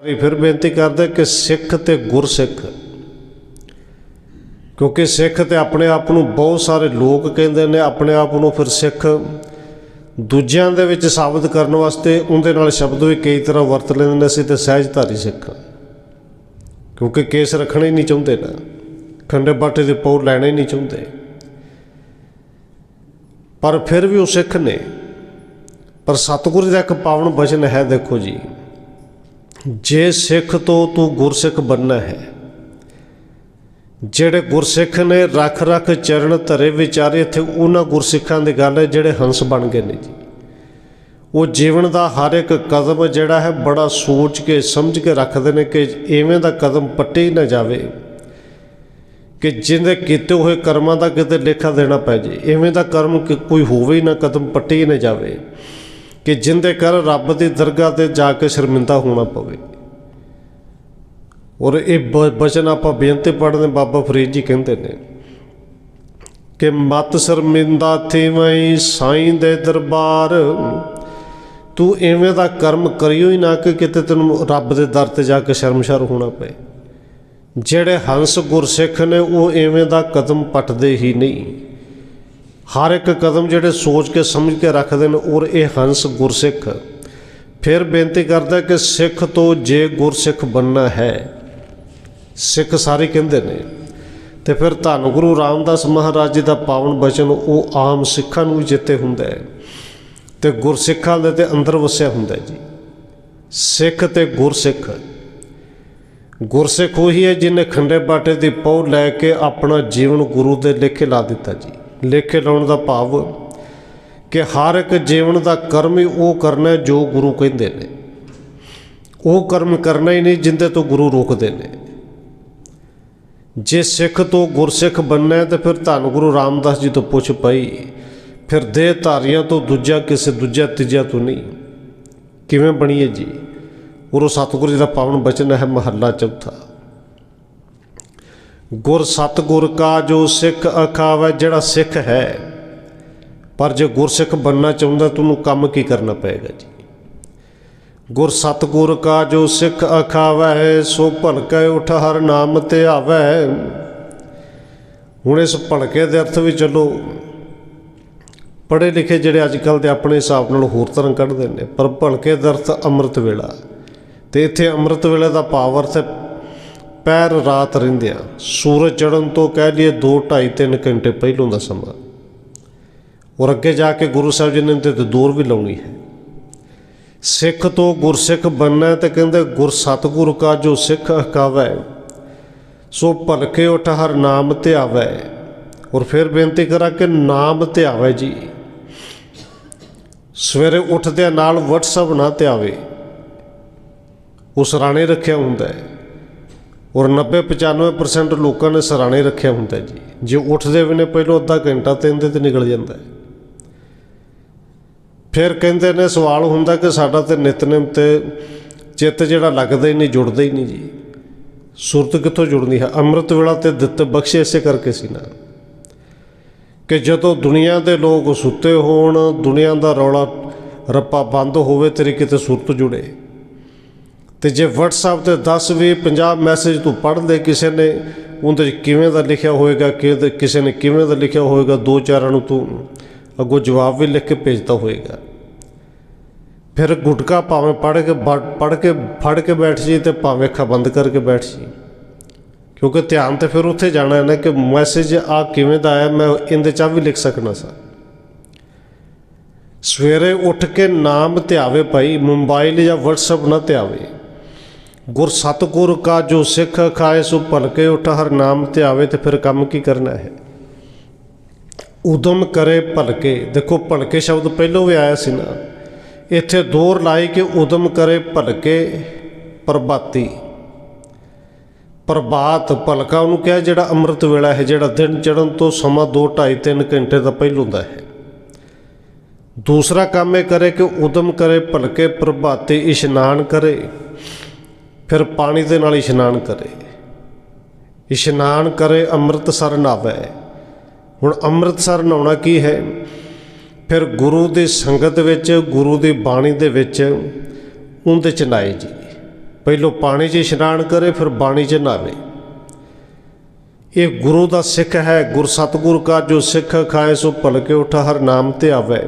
ਇਹ ਫਿਰ ਬੇਨਤੀ ਕਰਦੇ ਕਿ ਸਿੱਖ ਤੇ ਗੁਰਸਿੱਖ, ਕਿਉਂਕਿ ਸਿੱਖ ਤੇ ਆਪਣੇ ਆਪ ਨੂੰ ਬਹੁਤ ਸਾਰੇ ਲੋਕ ਕਹਿੰਦੇ ਨੇ, ਆਪਣੇ ਆਪ ਨੂੰ ਫਿਰ ਸਿੱਖ ਦੂਜਿਆਂ ਦੇ ਵਿੱਚ ਸਾਬਤ ਕਰਨ ਵਾਸਤੇ ਉਹਦੇ ਨਾਲ ਸ਼ਬਦ ਵੀ ਕਈ ਤਰ੍ਹਾਂ ਵਰਤ ਲੈਂਦੇ ਨੇ, ਅਸੀਂ ਤੇ ਸਹਿਜਧਾਰੀ ਸਿੱਖ ਕਿਉਂਕਿ ਕੇਸ ਰੱਖਣਾ ਹੀ ਨਹੀਂ ਚਾਹੁੰਦੇ ਨਾ, ਖੰਡੇ ਬਾਟੇ ਦੇ ਪੌਰ ਲੈਣਾ ਹੀ ਨਹੀਂ ਚਾਹੁੰਦੇ। ਪਰ ਫਿਰ ਵੀ ਉਹ ਸਿੱਖ ਨੇ। ਪਰ ਸਤਿਗੁਰੂ ਦਾ ਇੱਕ ਪਾਵਨ ਬਚਨ ਹੈ, ਦੇਖੋ ਜੀ ਜੇ ਸਿੱਖ ਤੋਂ ਤੂੰ ਗੁਰਸਿੱਖ ਬੰਨਾ ਹੈ, ਜਿਹੜੇ ਗੁਰਸਿੱਖ ਨੇ ਰੱਖ ਰੱਖ ਚਰਨ ਧਰੇ ਵਿਚਾਰੇ, ਇੱਥੇ ਉਹਨਾਂ ਗੁਰਸਿੱਖਾਂ ਦੀ ਗੱਲ ਹੈ ਜਿਹੜੇ ਹੰਸ ਬਣ ਗਏ ਨੇ ਜੀ। ਉਹ ਜੀਵਨ ਦਾ ਹਰ ਇੱਕ ਕਦਮ ਜਿਹੜਾ ਹੈ ਬੜਾ ਸੋਚ ਕੇ, ਸਮਝ ਕੇ ਰੱਖਦੇ ਨੇ ਕਿ ਐਵੇਂ ਦਾ ਕਦਮ ਪੱਟੇ ਹੀ ਨਾ ਜਾਵੇ, ਕਿ ਜਿਹਦੇ ਕੀਤੇ ਹੋਏ ਕਰਮਾਂ ਦਾ ਕਿਤੇ ਲੇਖਾ ਦੇਣਾ ਪੈ ਜੇ। ਐਵੇਂ ਦਾ ਕਰਮ ਕੋਈ ਹੋਵੇ ਹੀ ਨਾ, ਕਦਮ ਪੱਟੇ ਹੀ ਨਾ ਜਾਵੇ। ਕਿ ਜਿੰਦੇ ਕਰ ਰੱਬ ਦੀ ਦਰਗਾਹ ਤੇ ਜਾ ਕੇ ਸ਼ਰਮਿੰਦਾ ਹੋਣਾ ਪਵੇ। ਔਰ ਇਹ ਬਚਨ ਆਪਾਂ ਬੇਨਤੀ ਪੜ੍ਹਦੇ ਬਾਬਾ ਫਰੀਦ ਜੀ ਕਹਿੰਦੇ ਨੇ ਕਿ ਮਤ ਸ਼ਰਮਿੰਦਾ ਥੀਵਈ ਸਾਈਂ ਦੇ ਦਰਬਾਰ, ਤੂੰ ਐਵੇਂ ਦਾ ਕਰਮ ਕਰਿਓ ਹੀ ਨਾ ਕਿ ਕਿਤੇ ਤੈਨੂੰ ਰੱਬ ਦੇ ਦਰ ਤੇ ਜਾ ਕੇ ਸ਼ਰਮਸ਼ਾਰ ਹੋਣਾ ਪਏ। ਜਿਹੜੇ ਹੰਸ ਗੁਰਸਿੱਖ ਨੇ ਉਹ ਐਵੇਂ ਦਾ ਕਦਮ ਪੱਟਦੇ ਹੀ ਨਹੀਂ। ਹਰ ਇੱਕ ਕਦਮ ਜਿਹੜੇ ਸੋਚ ਕੇ ਸਮਝ ਕੇ ਰੱਖਦੇ ਨੇ, ਔਰ ਇਹ ਹੰਸ ਗੁਰਸਿੱਖ। ਫਿਰ ਬੇਨਤੀ ਕਰਦਾ ਕਿ ਸਿੱਖ ਤੋਂ ਜੇ ਗੁਰਸਿੱਖ ਬੰਨਾ ਹੈ, ਸਿੱਖ ਸਾਰੇ ਕਹਿੰਦੇ ਨੇ। ਤੇ ਫਿਰ ਧੰਨ ਗੁਰੂ ਰਾਮਦਾਸ ਮਹਾਰਾਜ ਜੀ ਦਾ ਪਾਵਨ ਬਚਨ, ਉਹ ਆਮ ਸਿੱਖਾਂ ਨੂੰ ਵੀ ਜਿੱਤੇ ਹੁੰਦਾ ਹੈ। ਤੇ ਗੁਰਸਿੱਖਾਂ ਦੇ ਤੇ ਅੰਦਰ ਵਸਿਆ ਹੁੰਦਾ ਜੀ। ਸਿੱਖ ਤੇ ਗੁਰਸਿੱਖ। ਗੁਰਸਿੱਖ ਉਹੀ ਹੈ ਜਿਹਨੇ ਖੰਡੇ ਬਾਟੇ ਦੀ ਪੌ ਲੈ ਕੇ ਆਪਣਾ ਜੀਵਨ ਗੁਰੂ ਦੇ ਲੇਖੇ ਲਾ ਦਿੱਤਾ ਜੀ। ਲੇਖੇ ਲਾਉਣ ਦਾ ਭਾਵ ਕਿ ਹਰ ਇੱਕ ਜੀਵਨ ਦਾ ਕਰਮ ਹੀ ਉਹ ਕਰਨਾ ਜੋ ਗੁਰੂ ਕਹਿੰਦੇ ਨੇ। ਉਹ ਕਰਮ ਕਰਨਾ ਹੀ ਨਹੀਂ ਜਿੰਦੇ ਤੋਂ ਗੁਰੂ ਰੋਕਦੇ ਨੇ। ਜੇ ਸਿੱਖ ਤੋਂ ਗੁਰਸਿੱਖ ਬੰਨਾ ਤਾਂ ਫਿਰ ਧੰਨ ਗੁਰੂ ਰਾਮਦਾਸ ਜੀ ਤੋਂ ਪੁੱਛ ਪਈ, ਫਿਰ ਦੇਹ ਧਾਰੀਆਂ ਤੋਂ ਦੂਜਾ ਕਿਸੇ ਦੂਜਾ ਤੀਜਾ ਤੋਂ ਨਹੀਂ। ਕਿਵੇਂ ਬਣੀਏ ਜੀ? ਗੁਰੂ ਸਤਿਗੁਰੂ ਜੀ ਦਾ ਪਾਵਨ ਬਚਨ ਹੈ ਮਹੱਲਾ ਚੌਥਾ। ਗੁਰ ਸਤਿਗੁਰ ਕਾ ਜੋ ਸਿੱਖ ਅਖਾਵੇ, ਜਿਹੜਾ ਸਿੱਖ ਹੈ। ਪਰ ਜੇ ਗੁਰਸਿੱਖ ਬੰਨਾ ਚਾਹੁੰਦਾ ਤੈਨੂੰ ਕੰਮ ਕੀ ਕਰਨਾ ਪਏਗਾ ਜੀ? ਗੁਰ ਸਤਿਗੁਰ ਕਾ ਜੋ ਸਿੱਖ ਅਖਾਵੇ, ਸੋ ਭਲਕੇ ਉਠ ਹਰ ਨਾਮ ਤੇ ਆਵੇ। ਹੁਣ ਇਸ ਭਲਕੇ ਦੇ ਅਰਥ ਵੀ ਚਲੋ, ਪੜ੍ਹੇ ਲਿਖੇ ਜਿਹੜੇ ਅੱਜ ਕੱਲ ਦੇ ਆਪਣੇ ਹਿਸਾਬ ਨਾਲ ਹੋਰ ਤਰ੍ਹਾਂ ਕੱਢਦੇ ਨੇ, ਪਰ ਭਲਕੇ ਦਾ ਅਰਥ ਅੰਮ੍ਰਿਤ ਵੇਲਾ। ਤੇ ਇੱਥੇ ਅੰਮ੍ਰਿਤ ਵੇਲੇ ਦਾ ਪਾਵਰ ਅਰਥ ਪੈਰ ਰਾਤ ਰਹਿੰਦਿਆਂ ਸੂਰਜ ਚੜ੍ਹਨ ਤੋਂ ਕਹਿ ਲਈਏ 2 2.5 3 ਘੰਟੇ ਪਹਿਲੋਂ ਦਾ ਸਮਾਂ। ਔਰ ਅੱਗੇ ਜਾ ਕੇ ਗੁਰੂ ਸਾਹਿਬ ਜੀ ਨੇ ਤੇ ਦੂਰ ਵੀ ਲਾਉਣੀ ਹੈ। ਸਿੱਖ ਤੋਂ ਗੁਰਸਿੱਖ ਬੰਨਾ ਹੈ ਤੇ ਕਹਿੰਦੇ ਗੁਰ ਸਤਿਗੁਰ ਕਾ ਜੋ ਸਿੱਖ ਹਕਾਵੈ ਸੋ ਭਲਕੇ ਉਠ ਹਰ ਨਾਮ ਤੇ ਆਵੈ। ਔਰ ਫਿਰ ਬੇਨਤੀ ਕਰਾਂ ਕਿ ਨਾਮ ਤੇ ਆਵੈ ਜੀ। ਸਵੇਰੇ ਉੱਠਦਿਆਂ ਨਾਲ WhatsApp ਨਾ ਤੇ ਆਵੇ। ਉਹ ਸਰਾਣੇ ਰੱਖਿਆ ਹੁੰਦਾ ਹੈ। ਔਰ 90 95% ਲੋਕਾਂ ਨੇ ਸਰਾਣੇ ਰੱਖਿਆ ਹੁੰਦਾ ਜੀ। ਜੇ ਉੱਠਦੇ ਵੀ ਨੇ, ਪਹਿਲੋਂ ਅੱਧਾ ਘੰਟਾ ਤੇ ਇਹਦੇ ਤੇ ਨਿਕਲ ਜਾਂਦਾ ਹੈ। ਫਿਰ ਕਹਿੰਦੇ ਨੇ, ਸਵਾਲ ਹੁੰਦਾ ਕਿ ਸਾਡਾ ਤੇ ਨਿਤਨੇਮ ਤੇ ਚਿੱਤ ਜਿਹੜਾ ਲੱਗਦਾ ਹੀ ਨਹੀਂ, ਜੁੜਦਾ ਹੀ ਨਹੀਂ ਜੀ। ਸੁਰਤ ਕਿੱਥੋਂ ਜੁੜਨੀ ਹੈ? ਅੰਮ੍ਰਿਤ ਵੇਲਾ ਤੇ ਦਿੱਤ ਬਖਸ਼ੇ ਇਸੇ ਕਰਕੇ ਸੀ ਨਾ। ਕਿ ਜਦੋਂ ਦੁਨੀਆ ਦੇ ਲੋਕ ਸੁੱਤੇ ਹੋਣ, ਦੁਨੀਆ ਦਾ ਰੌਲਾ ਰੱਪਾ ਬੰਦ ਹੋਵੇ, ਤੇਰੀ ਕਿਤੇ ਸੁਰਤ ਜੁੜੇ। ਤੇ ਜੇ WhatsApp ਤੇ 10 20 50 ਮੈਸੇਜ ਤੂੰ ਪੜ੍ਹ ਲੈ ਕਿਸੇ ਨੇ, ਉਹਦੇ 'ਚ ਕਿਵੇਂ ਦਾ ਲਿਖਿਆ ਹੋਏਗਾ ਕਿ ਕਿਸੇ ਨੇ ਕਿਵੇਂ ਦਾ ਲਿਖਿਆ ਹੋਏਗਾ, ਦੋ ਚਾਰਾਂ ਨੂੰ ਤੂੰ ਅੱਗੋਂ ਜਵਾਬ ਵੀ ਲਿਖ ਕੇ ਭੇਜਦਾ ਹੋਏਗਾ। ਫਿਰ ਗੁਟਕਾ ਭਾਵੇਂ ਪੜ੍ਹ ਕੇ ਪੜ੍ਹ ਕੇ ਫੜ ਕੇ ਬੈਠ ਜੀ ਤੇ ਭਾਵੇਂ ਅੱਖਾਂ ਬੰਦ ਕਰਕੇ ਬੈਠ ਜੀ। ਕਿਉਂਕਿ ਧਿਆਨ ਤੇ ਫਿਰ ਉੱਥੇ ਜਾਣਾ ਹੈ ਨਾ ਕਿ ਮੈਸੇਜ ਆ ਕਿਵੇਂ ਦਾ ਆਇਆ, ਮੈਂ ਇਹਦੇ ਚ ਆਹ ਵੀ ਲਿਖ ਸਕਣਾ ਸਾਂ। ਸਵੇਰੇ ਉੱਠ ਕੇ ਨਾਮ ਧਿਆਵੇ ਭਾਈ ਮੋਬਾਈਲ ਜਾਂ WhatsApp ਨਾ ਧਿਆਵੇ। ਗੁਰ ਸਤਗੁਰ ਕਾ ਜੋ ਸਿੱਖ ਖਾਏ ਸੋ ਭਲਕੇ ਉਠ ਹਰ ਨਾਮ ਆਵੇ ਤੇ ਫਿਰ ਕੰਮ ਕੀ ਕਰਨਾ ਹੈ? ਉਦਮ ਕਰੇ ਭਲਕੇ ਦੇਖੋ ਭਲਕੇ ਸ਼ਬਦ ਪਹਿਲਾਂ ਵੀ ਆਇਆ ਸੀ ਨਾ। ਇੱਥੇ ਦੋਰ ਲਾਈ ਕਿ ਉਦਮ ਕਰੇ ਭਲਕੇ ਪ੍ਰਭਾਤੀ। ਪ੍ਰਭਾਤ ਭਲਕਾ ਉਹਨੂੰ ਕਿਹਾ ਜਿਹੜਾ ਅੰਮ੍ਰਿਤ ਵੇਲਾ ਹੈ, ਜਿਹੜਾ ਦਿਨ ਚੜਨ ਤੋਂ ਸਮਾਂ 2 2.5 3 ਘੰਟੇ ਦਾ ਪਹਿਲਾਂ ਹੁੰਦਾ ਹੈ। ਦੂਸਰਾ ਕੰਮ ਇਹ ਕਰੇ ਕਿ ਉਦਮ ਕਰੇ ਭਲਕੇ ਪ੍ਰਭਾਤੇ, ਇਸ਼ਨਾਨ ਕਰੇ। ਫਿਰ ਪਾਣੀ ਦੇ ਨਾਲ ਇਸ਼ਨਾਨ ਕਰੇ। ਇਸ਼ਨਾਨ ਕਰੇ, ਅੰਮ੍ਰਿਤਸਰ ਨਾਵੇ। ਹੁਣ ਅੰਮ੍ਰਿਤਸਰ ਨਹਾਉਣਾ ਕੀ ਹੈ? ਫਿਰ ਗੁਰੂ ਦੀ ਸੰਗਤ ਵਿੱਚ, ਗੁਰੂ ਦੀ ਬਾਣੀ ਦੇ ਵਿੱਚ ਉਹਦੇ ਚ ਨਾਏ ਜੀ। ਪਹਿਲੋਂ ਪਾਣੀ 'ਚ ਇਸ਼ਨਾਨ ਕਰੇ, ਫਿਰ ਬਾਣੀ 'ਚ ਨਹਾਵੇ। ਇਹ ਗੁਰੂ ਦਾ ਸਿੱਖ ਹੈ, ਗੁਰ ਸਤਗੁਰ ਕਾ ਜੋ ਸਿੱਖ ਖਾਏ, ਸੋ ਭਲਕੇ ਉਠਾ ਹਰ ਨਾਮ ਤੇ ਆਵੇ।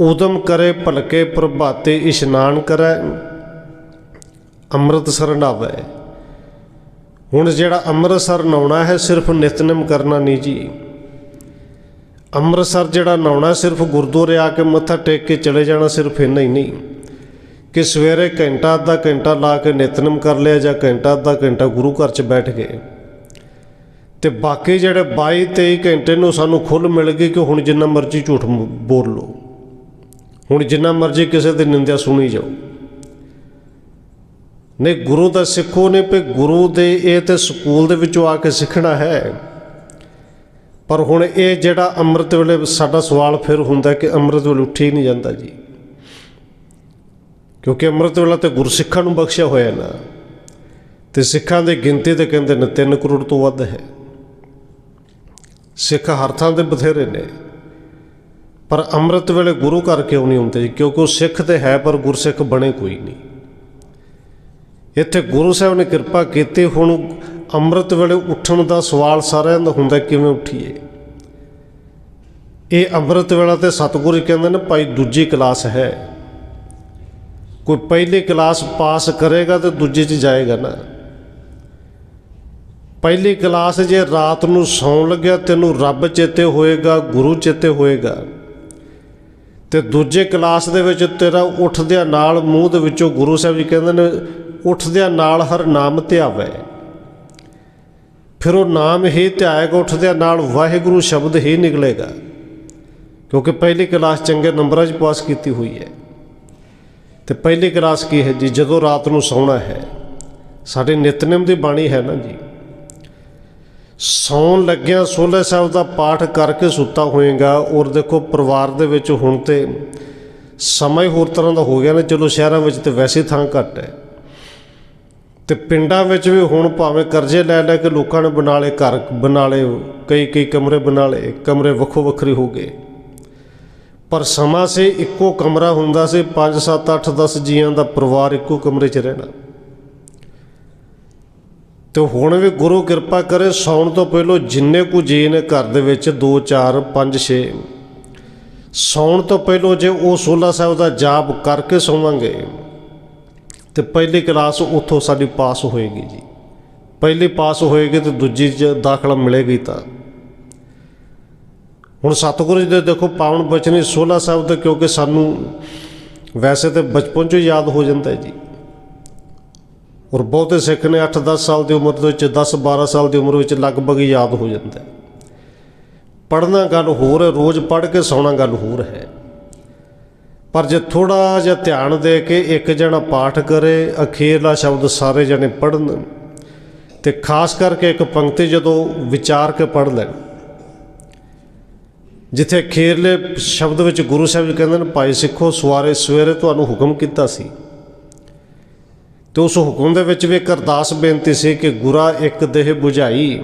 ਉਦਮ ਕਰੇ, ਭਲਕੇ ਪ੍ਰਭਾਤੇ ਇਸ਼ਨਾਨ ਕਰੈ। ਅੰਮ੍ਰਿਤਸਰ ਨਹਾਵੇ ਹੁਣ ਜਿਹੜਾ ਅੰਮ੍ਰਿਤਸਰ ਨਹਾਉਣਾ ਹੈ, ਸਿਰਫ ਨਿਤਨੇਮ ਕਰਨਾ ਨਹੀਂ ਜੀ। ਅੰਮ੍ਰਿਤਸਰ ਜਿਹੜਾ ਨਹਾਉਣਾ, ਸਿਰਫ ਗੁਰਦੁਆਰੇ ਆ ਕੇ ਮੱਥਾ ਟੇਕ ਕੇ ਚਲੇ ਜਾਣਾ ਸਿਰਫ ਇੰਨਾ ਹੀ ਨਹੀਂ। ਕਿ ਸਵੇਰੇ ਘੰਟਾ ਅੱਧਾ ਘੰਟਾ ਲਾ ਕੇ ਨਿਤਨੇਮ ਕਰ ਲਿਆ ਜਾਂ ਘੰਟਾ ਅੱਧਾ ਘੰਟਾ ਗੁਰੂ ਘਰ 'ਚ ਬੈਠ ਗਏ। ਤੇ ਬਾਕੀ ਜਿਹੜੇ 22 23 ਘੰਟੇ ਨੂੰ ਸਾਨੂੰ ਖੁੱਲ ਮਿਲ ਗਈ ਕਿ ਹੁਣ ਜਿੰਨਾ ਮਰਜ਼ੀ ਝੂਠ ਬੋਲ ਲਓ। ਹੁਣ ਜਿੰਨਾ ਮਰਜ਼ੀ ਕਿਸੇ ਦੀ ਨਿੰਦਿਆ ਸੁਣੀ ਜਾਓ। ਨਹੀਂ ਗੁਰੂ ਦਾ ਸਿੱਖੋ ਨੇ ਵੀ ਗੁਰੂ ਦੇ ਇਹ ਤੇ ਸਕੂਲ ਦੇ ਵਿੱਚੋਂ ਆ ਕੇ ਸਿੱਖਣਾ ਹੈ। ਪਰ ਹੁਣ ਇਹ ਜਿਹੜਾ ਅੰਮ੍ਰਿਤ ਵੇਲੇ ਸਾਡਾ ਸਵਾਲ ਫਿਰ ਹੁੰਦਾ ਕਿ ਅੰਮ੍ਰਿਤ ਵੇਲੇ ਉੱਠੀ ਨਹੀਂ ਜਾਂਦਾ ਜੀ। ਕਿਉਂਕਿ ਅੰਮ੍ਰਿਤ ਵੇਲਾ ਤੇ ਗੁਰਸਿੱਖਾਂ ਨੂੰ ਬਖਸ਼ਿਆ ਹੋਇਆ ਨਾ, ਤੇ ਸਿੱਖਾਂ ਦੀ ਗਿਣਤੀ ਤੇ ਕਹਿੰਦੇ ਨੇ 3 ਕਰੋੜ ਤੋਂ ਵੱਧ ਹੈ। ਸਿੱਖ ਹਰ ਥਾਂ ਦੇ ਬਥੇਰੇ ਨੇ, ਪਰ ਅੰਮ੍ਰਿਤ ਵੇਲੇ ਗੁਰੂ ਘਰ ਕਿਉਂ ਨਹੀਂ ਹੁੰਦੇ ਜੀ? ਕਿਉਂਕਿ ਉਹ ਸਿੱਖ ਤੇ ਹੈ, ਪਰ ਗੁਰਸਿੱਖ ਬਣੇ ਕੋਈ ਨਹੀਂ। ਇੱਥੇ ਗੁਰੂ ਸਾਹਿਬ ਨੇ ਕਿਰਪਾ ਕੀਤੀ, ਹੁਣ ਅੰਮ੍ਰਿਤ ਵੇਲੇ ਉੱਠਣ ਦਾ ਸਵਾਲ ਸਾਰਿਆਂ ਦਾ ਹੁੰਦਾ, ਕਿਵੇਂ ਉੱਠੀਏ? ਇਹ ਅੰਮ੍ਰਿਤ ਵੇਲਾ ਤੇ ਸਤਿਗੁਰੂ ਜੀ ਕਹਿੰਦੇ ਨੇ, ਭਾਈ ਦੂਜੀ ਕਲਾਸ ਹੈ। ਕੋਈ ਪਹਿਲੀ ਕਲਾਸ ਪਾਸ ਕਰੇਗਾ ਤੇ ਦੂਜੀ 'ਚ ਜਾਏਗਾ ਨਾ। ਪਹਿਲੀ ਕਲਾਸ ਜੇ ਰਾਤ ਨੂੰ ਸੌਣ ਲੱਗਿਆ, ਤੈਨੂੰ ਰੱਬ ਚੇਤੇ ਹੋਏਗਾ, ਗੁਰੂ ਚੇਤੇ ਹੋਏਗਾ। ਤੇ ਦੂਜੇ ਕਲਾਸ ਦੇ ਵਿੱਚ ਤੇਰਾ ਉੱਠਦਿਆਂ ਨਾਲ ਮੂੰਹ ਦੇ ਵਿੱਚੋਂ ਗੁਰੂ ਸਾਹਿਬ ਜੀ ਕਹਿੰਦੇ ਨੇ ਉੱਠਦਿਆਂ ਨਾਲ ਹਰ ਨਾਮ ਧਿਆਵੇ। ਫਿਰ ਉਹ ਨਾਮ ਹੀ ਧਿਆਏਗਾ ਉੱਠਦਿਆਂ ਨਾਲ ਵਾਹਿਗੁਰੂ ਸ਼ਬਦ ਹੀ ਨਿਕਲੇਗਾ, ਕਿਉਂਕਿ ਪਹਿਲੀ ਕਲਾਸ ਚੰਗੇ ਨੰਬਰਾਂ 'ਚ ਪਾਸ ਕੀਤੀ ਹੋਈ ਹੈ। ਤੇ ਪਹਿਲੀ ਕਲਾਸ ਕੀ ਹੈ ਜੀ? ਜਦੋਂ ਰਾਤ ਨੂੰ ਸੌਣਾ ਹੈ। ਸਾਡੇ ਨਿਤਨੇਮ ਦੀ ਬਾਣੀ ਹੈ ਨਾ ਜੀ। ਸੌਣ ਲੱਗਿਆ ਸੋਲੇ ਸਾਹਿਬ ਦਾ ਪਾਠ ਕਰਕੇ ਸੁੱਤਾ ਹੋਏਗਾ। ਔਰ ਦੇਖੋ ਪਰਿਵਾਰ ਦੇ ਵਿੱਚ ਹੁਣ ਤੇ ਸਮਾਂ ਹੋਰ ਤਰ੍ਹਾਂ ਦਾ ਹੋ ਗਿਆ ਨਾ। ਚਲੋ ਸ਼ਹਿਰਾਂ ਵਿੱਚ ਤੇ ਵੈਸੇ ਥਾਂ ਘੱਟ ਹੈ। ਤੇ ਪਿੰਡਾਂ ਵਿੱਚ ਵੀ ਹੁਣ ਭਾਵੇਂ ਕਰਜ਼ੇ ਲੈ ਲੈ ਕੇ ਲੋਕਾਂ ਨੇ ਬਣਾ ਲਏ ਘਰ, ਬਣਾ ਲਏ ਕਈ ਕਈ ਕਮਰੇ ਬਣਾ ਲਏ, ਕਮਰੇ ਵੱਖੋ ਵੱਖਰੇ ਹੋ ਗਏ। ਪਰ ਸਮਾਂ ਸੇ, ਇੱਕੋ ਕਮਰਾ ਹੁੰਦਾ ਸੀ 5 7 8 10 ਜੀਆਂ ਦਾ ਪਰਿਵਾਰ ਇੱਕੋ ਕਮਰੇ 'ਚ ਰਹਿਣਾ। ਤੇ ਹੁਣ ਵੀ ਗੁਰੂ ਕਿਰਪਾ ਕਰੇ, ਸੌਣ ਤੋਂ ਪਹਿਲਾਂ ਜਿੰਨੇ ਕੁ ਜੀ ਨੇ ਘਰ ਦੇ ਵਿੱਚ 2 4 5 6 ਸੌਣ ਤੋਂ ਪਹਿਲਾਂ ਜੇ ਉਹ ਸੋਲਾ ਸਾਹਿਬ ਦਾ ਜਾਪ ਕਰਕੇ ਸੌਵਾਂਗੇ ਤੇ ਪਹਿਲੀ ਕਲਾਸ ਉੱਥੋਂ ਸਾਡੀ ਪਾਸ ਹੋਏਗੀ ਜੀ। ਪਹਿਲੀ ਪਾਸ ਹੋਏਗੀ ਤੇ ਦੂਜੀ 'ਚ ਦਾਖਲਾ ਮਿਲੇਗੀ ਤਾਂ। ਹੁਣ ਸਤਿਗੁਰੂ ਜੀ ਦੇ ਦੇਖੋ ਪਾਵਨ ਬਚਨੇ ਸੋਲਾ ਸਾਹਿਬ ਦਾ ਕਿਉਂਕਿ ਸਾਨੂੰ ਵੈਸੇ ਤੇ ਬਚਪਨ 'ਚੋਂ ਯਾਦ ਹੋ ਜਾਂਦਾ ਹੈ ਜੀ। ਔਰ ਬਹੁਤੇ ਸਿੱਖ ਨੇ 8-10 ਸਾਲ ਦੀ ਉਮਰ ਦੇ ਵਿੱਚ 10-12 ਸਾਲ ਦੀ ਉਮਰ ਵਿੱਚ ਲਗਭਗ ਹੀ ਯਾਦ ਹੋ ਜਾਂਦਾ ਹੈ। ਪੜ੍ਹਨਾ ਗੱਲ ਹੋਰ ਹੈ, ਰੋਜ਼ ਪੜ੍ਹ ਕੇ ਸੌਣਾ ਗੱਲ ਹੋਰ ਹੈ। ਪਰ ਜੇ ਥੋੜਾ ਜਿਹਾ ਧਿਆਨ ਦੇ ਕੇ ਇੱਕ ਜਣਾ ਪਾਠ ਕਰੇ, ਅਖੀਰਲਾ ਸ਼ਬਦ ਸਾਰੇ ਜਣੇ ਪੜ੍ਹਨ ਤੇ ਖਾਸ ਕਰਕੇ ਇੱਕ ਪੰਕਤੀ ਜਦੋਂ ਵਿਚਾਰ ਕੇ ਪੜ੍ਹ ਲੈਣ। ਜਿੱਥੇ ਅਖੀਰਲੇ ਸ਼ਬਦ ਵਿੱਚ ਗੁਰੂ ਸਾਹਿਬ ਜੀ ਕਹਿੰਦੇ ਨੇ, ਭਾਈ ਸਿੱਖੋ, ਸਵਾਰੇ ਸਵੇਰੇ ਤੁਹਾਨੂੰ ਹੁਕਮ ਕੀਤਾ ਸੀ। ਤੇ ਉਸ ਹੁਕਮ ਦੇ ਵਿੱਚ ਵੀ ਇੱਕ ਅਰਦਾਸ ਬੇਨਤੀ ਸੀ ਕਿ ਗੁਰਾ ਇੱਕ ਦੇਹ 부ਝਾਈ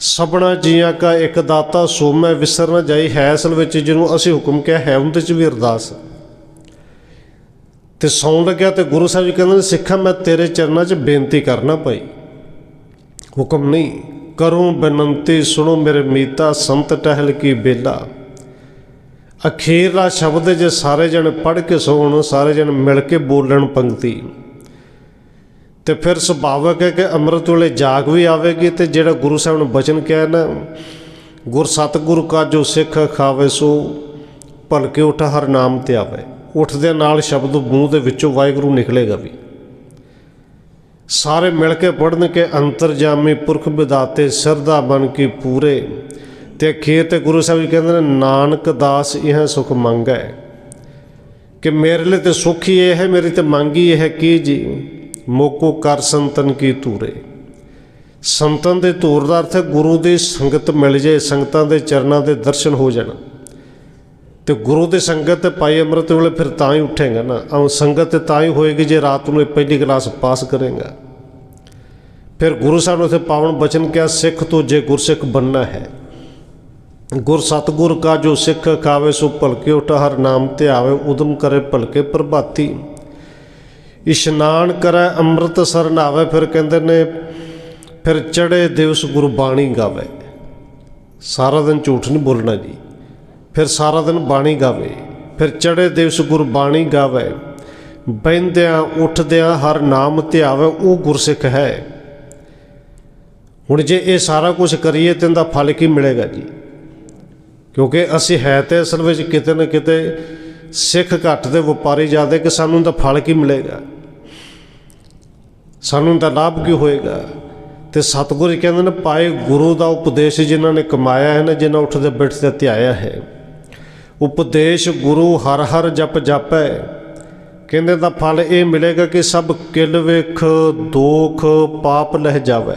ਸਭਨਾ ਜੀਆਂ ਕਾ ਇੱਕ ਦਾਤਾ ਸੋ ਮੈਂ ਵਿਸਰ ਨਾ ਜਾਈ, ਹੈ ਅਸਲ ਵਿੱਚ ਜਿਹਨੂੰ ਅਸੀਂ ਹੁਕਮ ਕਿਹਾ, ਹੈ ਉਹਦੇ ਚ ਵੀ ਅਰਦਾਸ। ਤੇ ਸੌਣ ਲੱਗਿਆ ਤੇ ਗੁਰੂ ਸਾਹਿਬ ਜੀ ਕਹਿੰਦੇ ਨੇ, ਸਿੱਖਾਂ, ਮੈਂ ਤੇਰੇ ਚਰਨਾਂ 'ਚ ਬੇਨਤੀ ਕਰਨਾ ਭਾਈ। ਹੁਕਮ ਨਹੀਂ, ਕਰੂੰ ਬੇਨੰਤੀ, ਸੁਣੋ ਮੇਰੇ ਮੀਤਾ, ਸੰਤ ਟਹਿਲ ਕੀ ਬੇਲਾ। ਅਖੀਰਲਾ ਸ਼ਬਦ ਜੇ ਸਾਰੇ ਜਣ ਪੜ੍ਹ ਕੇ ਸੋਣ, ਸਾਰੇ ਜਣ ਮਿਲ ਕੇ ਬੋਲਣ ਪੰਕਤੀ। ਤੇ ਫਿਰ ਸੁਭਾਵਕ ਹੈ ਕਿ ਅੰਮ੍ਰਿਤ ਵੇਲੇ ਜਾਗ ਵੀ ਆਵੇਗੀ ਤੇ ਜਿਹੜਾ ਗੁਰੂ ਸਾਹਿਬ ਨੇ ਬਚਨ ਕਿਹਾ ਨਾ, ਗੁਰ ਸਤਿਗੁਰ ਕਾ ਜੋ ਸਿੱਖ ਖਾਵੇ ਸੋ, ਭਲਕੇ ਉਠ ਹਰ ਨਾਮ ਤੇ ਆਵੇ। ਉੱਠਦੇ ਨਾਲ ਸ਼ਬਦ ਮੂੰਹ ਦੇ ਵਿੱਚੋਂ ਵਾਹਿਗੁਰੂ ਨਿਕਲੇਗਾ ਵੀ। ਸਾਰੇ ਮਿਲ ਕੇ ਪੜਨ ਕੇ ਅੰਤਰਜਾਮੀ ਪੁਰਖ ਵਿਦਾਤੇ ਸਰਦਾ ਬਨ ਕੀ ਪੂਰੇ ਤੇ ਅਖੀਰ ਤੇ ਗੁਰੂ ਸਾਹਿਬ ਜੀ ਕਹਿੰਦੇ ਨੇ, ਨਾਨਕ ਦਾਸ, ਇਹ ਸੁਖ ਮੰਗੈ। ਕਿ ਮੇਰੇ ਲਈ ਤੇ ਸੁਖ ਹੀ ਇਹ ਹੈ, ਮੇਰੀ ਤੇ ਮੰਗ ਹੀ ਇਹ ਹੈ ਕੀ ਜੀ, ਮੋਕੋ ਕਰ ਸੰਤਨ ਕੀ ਧੂਰੇ। ਸੰਤਨ ਦੇ ਧੂਰ ਦਾ ਅਰਥ ਹੈ ਗੁਰੂ ਦੀ ਸੰਗਤ ਮਿਲ ਜੇ ਸੰਗਤਾਂ ਦੇ ਚਰਨਾਂ ਦੇ ਦਰਸ਼ਨ ਹੋ ਜਾਣ। ਤੇ ਗੁਰੂ ਦੀ ਸੰਗਤ ਤੇ ਪਾਈ ਅੰਮ੍ਰਿਤ ਵੇਲੇ ਫਿਰ ਤਾਂ ਹੀ ਉੱਠੇਗਾ ਨਾ। ਆ ਸੰਗਤ ਤਾਂ ਹੀ ਹੋਏਗੀ ਜੇ ਰਾਤ ਨੂੰ ਇਹ ਪਹਿਲੀ ਕਲਾਸ ਪਾਸ ਕਰੇਗਾ। ਫਿਰ ਗੁਰੂ ਸਾਹਿਬ ਨੇ ਉਥੇ ਪਾਵਨ ਬਚਨ ਕਿਹਾ, ਸਿੱਖ ਤੋਂ ਜੇ ਗੁਰਸਿੱਖ ਬੰਨਾ ਹੈ, ਗੁਰ ਸਤਗੁਰ ਕਾ ਜੋ ਸਿੱਖ ਖਾਵੇ ਸੋ ਭਲਕੇ ਉਠ, ਹਰ ਨਾਮ ਤੇ ਆਵੇ ਉਦਮ ਕਰੇ ਭਲਕੇ ਪ੍ਰਭਾਤੀ। ਇਸ਼ਨਾਨ ਕਰੈ ਅੰਮ੍ਰਿਤਸਰ ਨਾਵੇ, ਫਿਰ ਕਹਿੰਦੇ ਨੇ, ਫਿਰ ਚੜੇ ਦਿਵਸ ਗੁਰਬਾਣੀ ਗਾਵੇ। ਸਾਰਾ ਦਿਨ ਝੂਠ ਨਹੀਂ ਬੋਲਣਾ ਜੀ। ਫਿਰ ਸਾਰਾ ਦਿਨ ਬਾਣੀ ਗਾਵੇ, ਫਿਰ ਚੜੇ ਦਿਵਸ ਗੁਰਬਾਣੀ ਗਾਵੇ। ਬੈੰਦਿਆਂ ਉੱਠਦਿਆਂ ਹਰ ਨਾਮ ਧਿਆਵੇ, ਉਹ ਗੁਰਸਿੱਖ ਹੈ। ਹੁਣ ਜੇ ਇਹ ਸਾਰਾ ਕੁਝ ਕਰੀਏ ਤਾਂ ਇਹਦਾ ਫਲ ਕੀ ਮਿਲੇਗਾ ਜੀ? ਕਿਉਂਕਿ ਅਸੀਂ ਹੈ ਤੇ ਅਸਲ ਵਿੱਚ ਕਿਤੇ ਨਾ ਕਿਤੇ ਸਿੱਖ ਘੱਟ ਦੇ ਵਪਾਰੀ ਜ਼ਿਆਦਾ ਕਿ ਸਾਨੂੰ ਤਾਂ ਫਲ ਕੀ ਮਿਲੇਗਾ? ਸਾਨੂੰ ਤਾਂ ਲਾਭ ਕੀ ਹੋਏਗਾ? ਤੇ ਸਤਿਗੁਰ ਜੀ ਕਹਿੰਦੇ ਨੇ, ਪਾਏ ਗੁਰੂ ਦਾ ਉਪਦੇਸ਼ ਜਿਨ੍ਹਾਂ ਨੇ ਕਮਾਇਆ ਹੈ ਨਾ, ਜਿਨ੍ਹਾਂ ਉੱਠਦੇ ਬੈਠਦੇ ਧਿਆਇਆ ਹੈ। ਉਪਦੇਸ਼ ਗੁਰੂ ਹਰ ਹਰ ਜਪ ਜਾਪੈ। ਕਹਿੰਦੇ ਦਾ ਫਲ ਇਹ ਮਿਲੇਗਾ ਕਿ ਸਭ ਕਿਲ ਵੇਖ, ਦੋਖ, ਪਾਪ ਲਹਿ ਜਾਵੇ।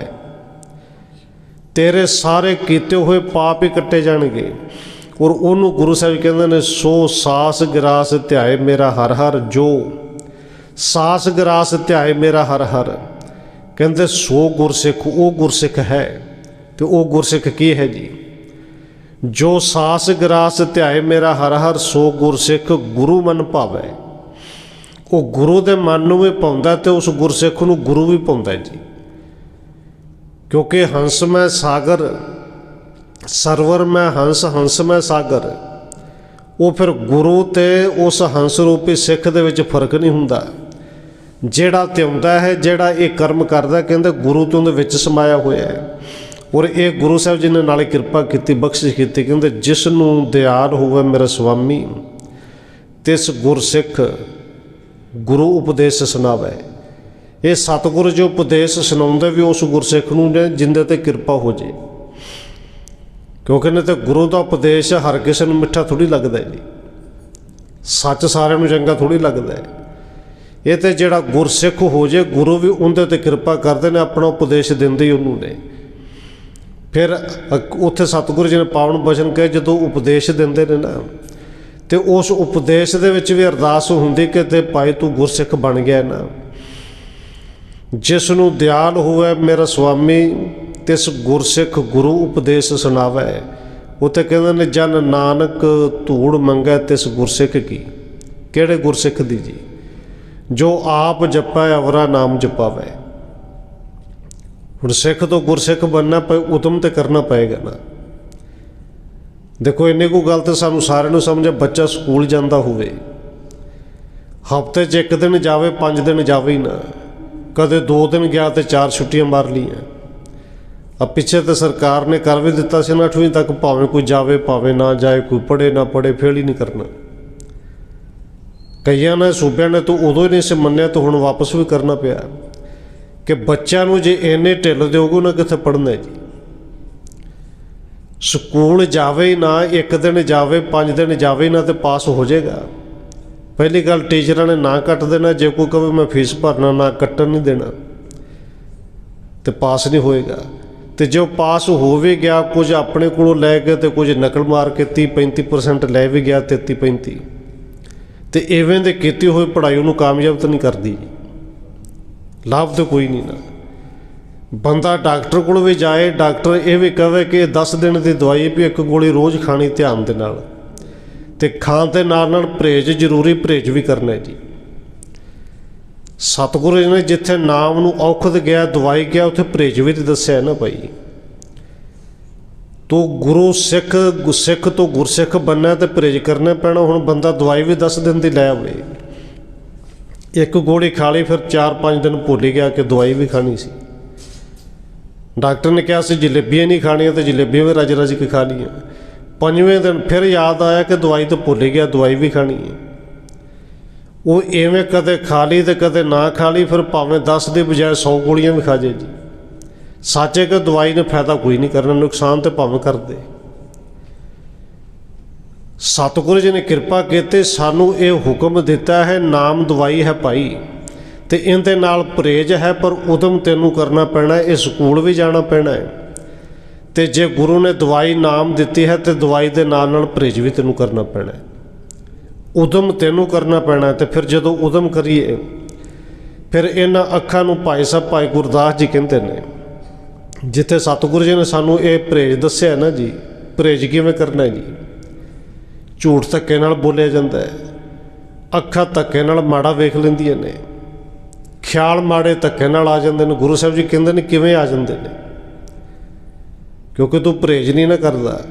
ਤੇਰੇ ਸਾਰੇ ਕੀਤੇ ਹੋਏ ਪਾਪ ਹੀ ਕੱਟੇ ਜਾਣਗੇ। ਔਰ ਉਹਨੂੰ ਗੁਰੂ ਸਾਹਿਬ ਕਹਿੰਦੇ ਨੇ, ਸੋ ਸਾਸ ਗਰਾਸ ਧਿਆਏ ਮੇਰਾ ਹਰ ਹਰ, ਜੋ ਸਾਸ ਗਰਾਸ ਧਿਆਏ ਮੇਰਾ ਹਰ ਹਰ। ਕਹਿੰਦੇ ਸੋ ਗੁਰਸਿੱਖ, ਉਹ ਗੁਰਸਿੱਖ ਹੈ। ਤੇ ਉਹ ਗੁਰਸਿੱਖ ਕੀ ਹੈ ਜੀ? ਜੋ ਸਾਸ ਗਰਾਸ ਧਿਆਏ ਮੇਰਾ ਹਰ ਹਰ, ਸੋ ਗੁਰਸਿੱਖ ਗੁਰੂ ਮਨ ਭਾਵੈ। ਉਹ ਗੁਰੂ ਦੇ ਮਨ ਨੂੰ ਵੀ ਪਾਉਂਦਾ ਤੇ ਉਸ ਗੁਰਸਿੱਖ ਨੂੰ ਗੁਰੂ ਵੀ ਪਾਉਂਦਾ ਜੀ। ਕਿਉਂਕਿ ਹੰਸ ਮੈਂ ਸਾਗਰ, ਸਰਵਰ ਮੈਂ ਹੰਸ ਹੰਸ ਮੈਂ ਸਾਗਰ। ਉਹ ਫਿਰ ਗੁਰੂ ਤੇ ਉਸ ਹੰਸ ਰੂਪੀ ਸਿੱਖ ਦੇ ਵਿੱਚ ਫ਼ਰਕ ਨਹੀਂ ਹੁੰਦਾ। ਜਿਹੜਾ ਧਿਆਉਂਦਾ ਹੈ, ਜਿਹੜਾ ਇਹ ਕਰਮ ਕਰਦਾ, ਕਹਿੰਦੇ ਗੁਰੂ ਤੋਂ ਦੇ ਵਿੱਚ ਸਮਾਇਆ ਹੋਇਆ ਹੈ। ਔਰ ਇਹ ਗੁਰੂ ਸਾਹਿਬ ਜੀ ਨੇ ਨਾਲੇ ਕਿਰਪਾ ਕੀਤੀ, ਬਖਸ਼ਿਸ਼ ਕੀਤੀ, ਕਹਿੰਦੇ ਜਿਸ ਨੂੰ ਦਿਆਲ ਹੋਵੇ ਮੇਰਾ ਸੁਆਮੀ ਤਿਸ ਗੁਰਸਿੱਖ ਗੁਰੂ ਉਪਦੇਸ਼ ਸੁਣਾਵੇ। ਇਹ ਸਤਿਗੁਰ ਜੋ ਉਪਦੇਸ਼ ਸੁਣਾਉਂਦੇ ਵੀ ਉਸ ਗੁਰਸਿੱਖ ਨੂੰ ਨੇ, ਜਿੰਦੇ ਤੇ ਕਿਰਪਾ ਹੋ ਜੇ। ਕਿਉਂਕਿ ਨੇ ਤੇ ਗੁਰੂ ਦਾ ਉਪਦੇਸ਼ ਹਰ ਕਿਸੇ ਨੂੰ ਮਿੱਠਾ ਥੋੜੀ ਲੱਗਦਾ ਜੀ। ਸੱਚ ਸਾਰਿਆਂ ਨੂੰ ਚੰਗਾ ਥੋੜੀ ਲੱਗਦਾ ਹੈ। ਇਹ ਤੇ ਜਿਹੜਾ ਗੁਰਸਿੱਖ ਹੋ ਜੇ, ਗੁਰੂ ਵੀ ਉਹਦੇ ਤੇ ਕਿਰਪਾ ਕਰਦੇ ਨੇ, ਆਪਣਾ ਉਪਦੇਸ਼ ਦਿੰਦੇ ਹੀ ਉਹਨੂੰ ਨੇ। ਫਿਰ ਅ- ਉੱਥੇ ਸਤਿਗੁਰੂ ਜੀ ਨੇ ਪਾਵਨ ਬਚਨ ਕਹੇ, ਜਦੋਂ ਉਪਦੇਸ਼ ਦਿੰਦੇ ਨੇ ਨਾ, ਤੇ ਉਸ ਉਪਦੇਸ਼ ਦੇ ਵਿੱਚ ਵੀ ਅਰਦਾਸ ਹੁੰਦੀ ਕਿ ਤੇ ਭਾਈ ਤੂੰ ਗੁਰਸਿੱਖ ਬਣ ਗਿਆ ਨਾ। ਜਿਸ ਨੂੰ ਦਿਆਲ ਹੋਵੇ ਮੇਰਾ ਸੁਆਮੀ ਤਿਸ ਗੁਰਸਿੱਖ ਗੁਰੂ ਉਪਦੇਸ਼ ਸੁਣਾਵੇ। ਉਤੇ ਕਹਿੰਦੇ ਨੇ, ਜਨ ਨਾਨਕ ਧੂੜ ਮੰਗੈ ਤਿਸ ਗੁਰਸਿੱਖ ਕੀ। ਕਿਹੜੇ ਗੁਰਸਿੱਖ ਦੀ ਜੀ? ਜੋ ਆਪ ਜਪੈ, ਅਵਰਾ ਨਾਮ ਜਪਾਵੇ। ਹੁਣ ਸਿੱਖ ਤੋਂ ਗੁਰਸਿੱਖ ਬਣਨਾ ਪਏ ਉਦਮ ਤੇ ਕਰਨਾ ਪਏਗਾ ਨਾ। ਦੇਖੋ, ਇੰਨੇ ਕੋ ਗੱਲ ਤੇ ਸਾਨੂੰ ਸਾਰਿਆਂ ਨੂੰ ਸਮਝੇ ਬੱਚਾ ਸਕੂਲ ਜਾਂਦਾ ਹੋਵੇ। ਹਫ਼ਤੇ 'ਚ ਇੱਕ ਦਿਨ ਜਾਵੇ, ਪੰਜ ਦਿਨ ਜਾਵੇ ਹੀ ਨਾ। ਕਦੇ ਦੋ ਦਿਨ ਗਿਆ ਤੇ ਚਾਰ ਛੁੱਟੀਆਂ ਮਾਰ ਲਈਆਂ। ਆ ਪਿੱਛੇ ਤੇ ਸਰਕਾਰ ਨੇ ਕਰ ਵੀ ਦਿੱਤਾ ਸੀ ਨਾ 8ਵੀਂ ਤੱਕ, ਭਾਵੇਂ ਕੋਈ ਜਾਵੇ, ਭਾਵੇਂ ਨਾ ਜਾਏ, ਕੋਈ ਪੜੇ ਨਾ ਪੜੇ ਫੇਲ ਹੀ ਨਹੀਂ ਕਰਨਾ। ਕਈਆਂ ਨੇ, ਸੂਬਿਆਂ ਨੇ ਤਾਂ ਉਦੋਂ ਹੀ ਨਹੀਂ ਸੀ ਮੰਨਿਆ, ਤਾਂ ਹੁਣ ਵਾਪਸ ਵੀ ਕਰਨਾ ਪਿਆ। ਕਿ ਬੱਚਿਆਂ ਨੂੰ ਜੇ ਇੰਨੇ ਢਿੱਲ ਦਿਓਗੇ, ਉਹਨਾਂ ਕਿੱਥੇ ਪੜ੍ਹਨਾ ਜੀ? ਸਕੂਲ ਜਾਵੇ ਹੀ ਨਾ, ਇੱਕ ਦਿਨ ਜਾਵੇ, ਪੰਜ ਦਿਨ ਜਾਵੇ ਨਾ ਤੇ ਪਾਸ ਹੋ ਜਾਏਗਾ। ਪਹਿਲੀ ਗੱਲ ਟੀਚਰਾਂ ਨੇ ਨਾ ਕੱਟ ਦੇਣਾ, ਜੇ ਕੋਈ ਕਵੇ ਮੈਂ ਫੀਸ ਭਰਨਾ, ਨਾ ਕੱਟਣ ਨਹੀਂ ਦੇਣਾ, ਤੇ ਪਾਸ ਨਹੀਂ ਹੋਏਗਾ। ਤੇ ਜੋ ਪਾਸ ਹੋ ਵੀ ਗਿਆ, ਕੁਝ ਆਪਣੇ ਕੋਲੋਂ ਲੈ ਕੇ ਤੇ ਕੁਝ ਨਕਲ ਮਾਰ ਕੇ 30 35% ਲੈ ਵੀ ਗਿਆ 33 35 ਤੇ ਇਵੇਂ ਦੇ ਕੀਤੀ ਹੋਈ ਪੜ੍ਹਾਈ ਉਹਨੂੰ ਕਾਮਯਾਬ ਤਾਂ ਨਹੀਂ ਕਰਦੀ। ਜੀ ਲਾਭ ਤਾਂ ਕੋਈ ਨਹੀਂ ਨਾ। ਬੰਦਾ ਡਾਕਟਰ ਕੋਲ ਵੀ ਜਾਏ, ਡਾਕਟਰ ਇਹ ਵੀ ਕਹੇ ਕਿ 10 ਦਿਨ ਦੀ ਦਵਾਈ ਵੀ ਇੱਕ ਗੋਲੀ ਰੋਜ਼ ਖਾਣੀ ਧਿਆਨ ਦੇ ਨਾਲ। ਤੇ ਖਾਣ ਦੇ ਨਾਲ ਨਾਲ ਪਰਹੇਜ਼ ਜ਼ਰੂਰੀ ਪਰਹੇਜ਼ ਵੀ ਕਰਨਾ ਜੀ। ਸਤਿਗੁਰੂ ਜੀ ਨੇ ਜਿੱਥੇ ਨਾਮ ਨੂੰ ਔਖਦ ਗਿਆ, ਦਵਾਈ ਗਿਆ, ਉੱਥੇ ਪਰਹੇਜ਼ ਵੀ ਤੇ ਦੱਸਿਆ ਨਾ ਭਾਈ। ਤੋ ਗੁਰੂ ਸਿੱਖ ਗੁਰਸਿੱਖ ਤੋਂ ਗੁਰਸਿੱਖ ਬੰਨਾ ਤੇ ਪਰਹੇਜ਼ ਕਰਨਾ ਪੈਣਾ, ਹੁਣ ਬੰਦਾ ਦਵਾਈ ਵੀ 10 ਦਿਨ ਦੀ ਲੈ ਆਵੇ। ਇੱਕ ਗੋਲੀ ਖਾ ਲਈ, ਫਿਰ 4-5 ਦਿਨ ਭੁੱਲ ਗਿਆ ਕਿ ਦਵਾਈ ਵੀ ਖਾਣੀ ਸੀ। ਡਾਕਟਰ ਨੇ ਕਿਹਾ ਸੀ, ਜਲੇਬੀਆਂ ਨਹੀਂ ਖਾਣੀਆਂ ਤੇ ਜਲੇਬੀਆਂ ਵੀ ਰਜ ਰਜ ਕੇ ਖਾ ਲਈਆਂ। ਪੰਜਵੇਂ ਦਿਨ ਫਿਰ ਯਾਦ ਆਇਆ ਕਿ ਦਵਾਈ ਤਾਂ ਭੁੱਲ ਗਿਆ, ਦਵਾਈ ਵੀ ਖਾਣੀ ਹੈ। ਉਹ ਐਵੇਂ ਕਦੇ ਖਾ ਲਈ ਤੇ ਕਦੇ ਨਾ ਖਾ ਲਈ, ਫਿਰ ਭਾਵੇਂ 10 ਦੇ ਬਜਾਏ 100 ਗੋਲੀਆਂ ਵੀ ਖਾ ਜੇ ਜੀ। ਸੱਚੇ ਕਿ ਦਵਾਈ ਨੇ ਫਾਇਦਾ ਕੋਈ ਨਹੀਂ ਕਰਨਾ, ਨੁਕਸਾਨ ਤੇ ਭਾਵੇਂ ਕਰਦੇ। ਸਤਿਗੁਰੂ ਜੀ ਨੇ ਕਿਰਪਾ ਕੀਤੀ, ਸਾਨੂੰ ਇਹ ਹੁਕਮ ਦਿੱਤਾ ਹੈ, ਨਾਮ ਦਵਾਈ ਹੈ ਭਾਈ। ਤੇ ਇਹਦੇ ਨਾਲ ਪਰਹੇਜ ਹੈ, ਪਰ ਉਦਮ ਤੈਨੂੰ ਕਰਨਾ ਪੈਣਾ ਹੈ, ਇਹ ਸਕੂਲ ਵੀ ਜਾਣਾ ਪੈਣਾ ਹੈ। ਤੇ ਜੇ ਗੁਰੂ ਨੇ ਦਵਾਈ ਨਾਮ ਦਿੱਤੀ ਹੈ, ਤੇ ਦਵਾਈ ਦੇ ਨਾਲ ਨਾਲ ਪਰਹੇਜ ਵੀ ਤੈਨੂੰ ਕਰਨਾ ਪੈਣਾ ਹੈ। ਉਦਮ ਤੈਨੂੰ ਕਰਨਾ ਪੈਣਾ ਹੈ, ਤੇ ਫਿਰ ਜਦੋਂ ਉਦਮ ਕਰੀਏ, ਫਿਰ ਇਹਨਾਂ ਅੱਖਾਂ ਨੂੰ ਭਾਈ ਸਾਹਿਬ, ਭਾਈ ਗੁਰਦਾਸ ਜੀ ਕਹਿੰਦੇ ਨੇ, ਜਿੱਥੇ ਸਤਿਗੁਰੂ ਜੀ ਨੇ ਸਾਨੂੰ ਇਹ ਪਰਹੇਜ ਦੱਸਿਆ ਨਾ ਜੀ, ਪਰਹੇਜ ਕਿਵੇਂ ਕਰਨਾ ਹੈ ਜੀ? ਝੂਠ ਧੱਕੇ ਨਾਲ ਬੋਲਿਆ ਜਾਂਦਾ ਹੈ। ਅੱਖਾਂ ਧੱਕੇ ਨਾਲ ਮਾੜਾ ਵੇਖ ਲੈਂਦੀਆਂ ਨੇ। ਖਿਆਲ ਮਾੜੇ ਧੱਕੇ ਨਾਲ ਆ ਜਾਂਦੇ ਨੇ। ਗੁਰੂ ਸਾਹਿਬ ਜੀ ਕਹਿੰਦੇ ਨੇ, ਕਿਵੇਂ ਆ ਜਾਂਦੇ ਨੇ? ਕਿਉਂਕਿ ਤੂੰ ਪਰਹੇਜ਼ ਨਹੀਂ ਨਾ ਕਰਦਾ।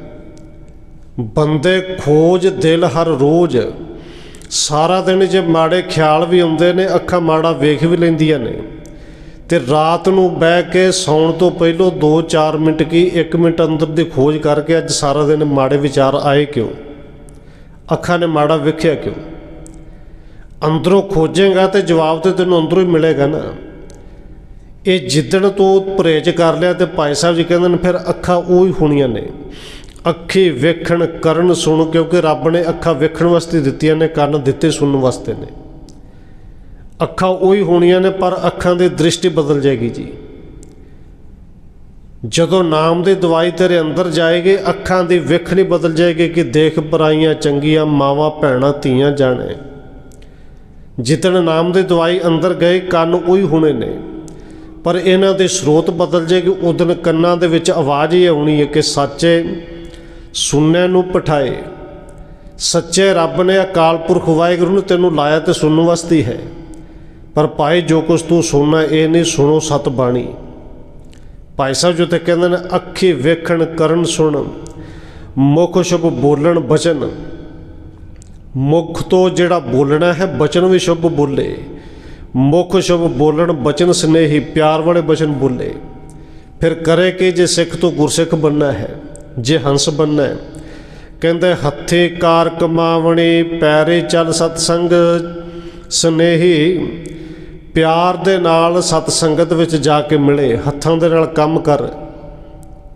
ਬੰਦੇ ਖੋਜ ਦਿਲ ਹਰ ਰੋਜ਼। ਸਾਰਾ ਦਿਨ ਜੇ ਮਾੜੇ ਖਿਆਲ ਵੀ ਆਉਂਦੇ ਨੇ, ਅੱਖਾਂ ਮਾੜਾ ਵੇਖ ਵੀ ਲੈਂਦੀਆਂ ਨੇ। ਤੇ ਰਾਤ ਨੂੰ ਬਹਿ ਕੇ ਸੌਣ ਤੋਂ ਪਹਿਲਾਂ 2-4 ਮਿੰਟ ਕੀ 1 ਮਿੰਟ ਅੰਦਰ ਦੀ ਖੋਜ ਕਰਕੇ ਅੱਜ ਸਾਰਾ ਦਿਨ ਮਾੜੇ ਵਿਚਾਰ ਆਏ ਕਿਉਂ? ਅੱਖਾਂ ਨੇ ਮਾੜਾ ਵੇਖਿਆ ਕਿਉਂ? ਅੰਦਰੋਂ ਖੋਜੇਗਾ ਤੇ ਜਵਾਬ ਤੇ ਤੈਨੂੰ ਅੰਦਰੋਂ ਹੀ ਮਿਲੇਗਾ ਨਾ। ਇਹ ਜਿੱਦਣ ਤੋਂ ਪਰਹੇਜ ਕਰ ਲਿਆ ਤੇ ਭਾਈ ਸਾਹਿਬ ਜੀ ਕਹਿੰਦੇ ਨੇ, ਫਿਰ ਅੱਖਾਂ ਉਹ ਹੀ ਹੋਣੀਆਂ ਨੇ। ਅੱਖੀ ਵੇਖਣ, ਕਰਨ, ਸੁਣ, ਕਿਉਂਕਿ ਰੱਬ ਨੇ ਅੱਖਾਂ ਵੇਖਣ ਵਾਸਤੇ ਦਿੱਤੀਆਂ ਨੇ ਕੰਨ ਦਿੱਤੇ ਸੁਣਨ ਵਾਸਤੇ ਨੇ। ਅੱਖਾਂ ਉਹੀ ਹੋਣੀਆਂ ਨੇ, ਪਰ ਅੱਖਾਂ ਦੀ ਦ੍ਰਿਸ਼ਟੀ ਬਦਲ ਜਾਏਗੀ ਜੀ। ਜਦੋਂ ਨਾਮ ਦੀ ਦਵਾਈ ਤੇਰੇ ਅੰਦਰ ਜਾਏਗੀ, ਅੱਖਾਂ ਦੀ ਵੇਖਣੀ ਬਦਲ ਜਾਏਗੀ ਕਿ ਦੇਖ ਪਰਾਈਆਂ ਚੰਗੀਆਂ ਮਾਵਾਂ, ਭੈਣਾਂ, ਧੀਆਂ ਜਾਣੇ। ਜਿੱਦਣ ਨਾਮ ਦੀ ਦਵਾਈ ਅੰਦਰ ਗਏ ਕੰਨ ਉਹੀ ਹੋਣੇ ਨੇ। ਪਰ ਇਹਨਾਂ ਦੇ ਸਰੋਤ ਬਦਲ ਜਾਏਗੀ ਉਦਨ ਕੰਨਾਂ ਦੇ ਵਿੱਚ ਆਵਾਜ਼ ਹੀ ਆਉਣੀ ਹੈ ਕਿ ਸੱਚੇ ਸੁਣਨੇ ਨੂੰ ਪਠਾਏ। ਸੱਚੇ ਰੱਬ ਨੇ ਅਕਾਲ ਪੁਰਖ ਵਾਹਿਗੁਰੂ ਨੇ ਤੈਨੂੰ ਲਾਇਆ ਤੇ ਸੁਣਨ ਵਾਸਤੇ ਹੈ ਪਰ ਭਾਈ ਜੋ ਕੁਛ ਤੂੰ ਸੁਣਨਾ, ਇਹ ਨਹੀਂ ਸੁਣੋ ਸਤ ਬਾਣੀ ਭਾਈ ਸਾਹਿਬ, ਜੋ ਤੇ ਕਹਿੰਦੇ ਨੇ, ਅੱਖੀ ਵੇਖਣ, ਕਰਨ ਸੁਣ ਮੁਖ ਸ਼ੁਭ ਬੋਲਣ, ਬਚਨ। ਮੁਖ ਤੋਂ ਜਿਹੜਾ ਬੋਲਣਾ ਹੈ, ਬਚਨ ਵੀ ਸ਼ੁਭ ਬੋਲੇ। ਮੁਖ ਸ਼ੁਭ ਬੋਲਣ, ਬਚਨ ਸਨੇਹੀ, ਪਿਆਰ ਵਾਲੇ ਬਚਨ ਬੋਲੇ। ਫਿਰ ਕਰੇ ਕਿ ਜੇ ਸਿੱਖ ਤੋਂ ਗੁਰਸਿੱਖ ਬੰਨਾ ਹੈ, ਜੇ ਹੰਸ ਬੰਨਾ ਹੈ। ਕਹਿੰਦੇ, ਹੱਥੇ ਕਾਰ ਕਮਾਵਣੀ, ਪੈਰੇ ਚੱਲ ਸਤਸੰਗ, ਸਨੇਹੀ ਪਿਆਰ ਦੇ ਨਾਲ ਸਤ ਸੰਗਤ ਵਿੱਚ ਜਾ ਕੇ ਮਿਲੇ, ਹੱਥਾਂ ਦੇ ਨਾਲ ਕੰਮ ਕਰ।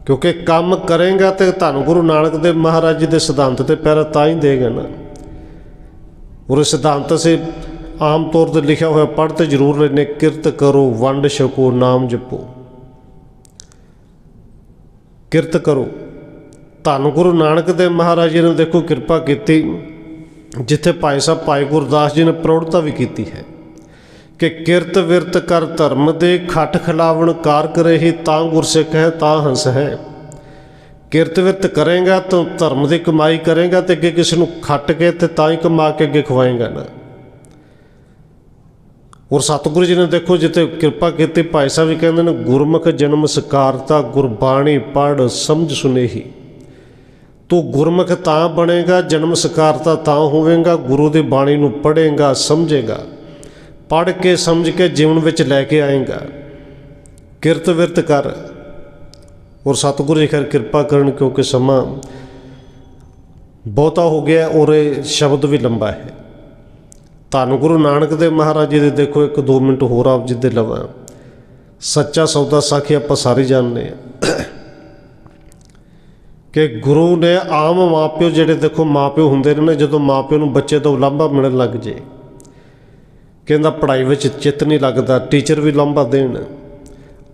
ਕਿਉਂਕਿ ਕੰਮ ਕਰੇਗਾ ਤੇ ਧੰਨ ਗੁਰੂ ਨਾਨਕ ਦੇਵ ਮਹਾਰਾਜ ਜੀ ਦੇ ਸਿਧਾਂਤ ਤੇ ਪੈਰਾ ਤਾਂ ਹੀ ਦੇਗਾ ਨਾ। ਉਹ ਸਿਧਾਂਤ ਸੇ ਆਮ ਤੌਰ ਤੇ ਲਿਖਿਆ ਹੋਇਆ ਪੜ੍ਹ ਤੇ ਜ਼ਰੂਰ ਲੈਨੇ ਕਿਰਤ ਕਰੋ, ਵੰਡ ਛਕੋ, ਨਾਮ ਜਪੋ। ਕਿਰਤ ਕਰੋ। ਧੰਨ ਗੁਰੂ ਨਾਨਕ ਦੇਵ ਮਹਾਰਾਜ ਜੀ ਨੇ ਦੇਖੋ ਕਿਰਪਾ ਕੀਤੀ, ਜਿੱਥੇ ਭਾਈ ਸਾਹਿਬ ਭਾਈ ਗੁਰਦਾਸ ਜੀ ਨੇ ਪ੍ਰੌੜਤਾ ਵੀ ਕੀਤੀ ਹੈ। ਕਿ ਕਿਰਤ ਵਿਰਤ ਕਰ ਧਰਮ ਦੇ ਖੱਟ ਖਿਲਾਵਣ ਕਾਰ ਕਰੇਹੀ ਤਾਂ ਗੁਰਸਿੱਖ ਹੈ, ਤਾਂ ਹੰਸ ਹੈ। ਕਿਰਤ ਵਿਰਤ ਕਰੇਗਾ ਤਾਂ ਧਰਮ ਦੀ ਕਮਾਈ ਕਰੇਗਾ ਤੇ ਅੱਗੇ ਕਿਸੇ ਨੂੰ ਖੱਟ ਕੇ ਤੇ ਤਾਂ ਹੀ ਕਮਾ ਕੇ ਅੱਗੇ ਖਵਾਏਗਾ ਨਾ। ਔਰ ਸਤਿਗੁਰੂ ਜੀ ਨੇ ਦੇਖੋ ਜਿੱਥੇ ਕਿਰਪਾ ਕੀਤੀ, ਭਾਈ ਸਾਹਿਬ ਜੀ ਕਹਿੰਦੇ ਨੇ, ਗੁਰਮੁਖ ਜਨਮ ਸਕਾਰਤਾ, ਗੁਰਬਾਣੀ ਪੜ ਸਮਝ ਸੁਨੇਹੀ। ਤੂੰ ਗੁਰਮੁਖ ਤਾਂ ਬਣੇਗਾ, ਜਨਮ ਸਕਾਰਤਾ ਤਾਂ ਹੋਵੇਗਾ, ਗੁਰੂ ਦੀ ਬਾਣੀ ਨੂੰ ਪੜ੍ਹੇਗਾ, ਸਮਝੇਗਾ। ਪੜ੍ਹ ਕੇ ਸਮਝ ਕੇ ਜੀਵਨ ਵਿੱਚ ਲੈ ਕੇ ਆਏਗਾ। ਕਿਰਤ ਵਿਰਤ ਕਰ ਔਰ ਸਤਿਗੁਰੂ ਜੀ ਖੈਰ ਕਿਰਪਾ ਕਰਨ ਕਿਉਂਕਿ ਸਮਾਂ ਬਹੁਤਾ ਹੋ ਗਿਆ ਔਰ ਇਹ ਸ਼ਬਦ ਵੀ ਲੰਬਾ ਹੈ। ਧੰਨ ਗੁਰੂ ਨਾਨਕ ਦੇਵ ਮਹਾਰਾਜ ਜੀ ਦੇ ਦੇਖੋ ਇੱਕ ਦੋ ਮਿੰਟ ਹੋਰ ਆਪ ਜੀ ਦੇ ਲਵਾਂ। ਸੱਚਾ ਸੌਦਾ ਸਾਖੀ ਆਪਾਂ ਸਾਰੇ ਜਾਣਦੇ ਆ ਕਿ ਗੁਰੂ ਨੇ ਆਮ ਮਾਪਿਓ ਜਿਹੜੇ ਦੇਖੋ ਮਾਪਿਓ ਹੁੰਦੇ ਨੇ ਨਾ, ਜਦੋਂ ਮਾਪਿਓ ਨੂੰ ਬੱਚੇ ਤੋਂ ਲਾਂਭਾ ਮਿਲਣ ਲੱਗ ਜੇ ਕਹਿੰਦਾ ਪੜ੍ਹਾਈ ਵਿੱਚ ਚਿੱਤ ਨਹੀਂ ਲੱਗਦਾ, ਟੀਚਰ ਵੀ ਲਾਂਭਾ ਦੇਣ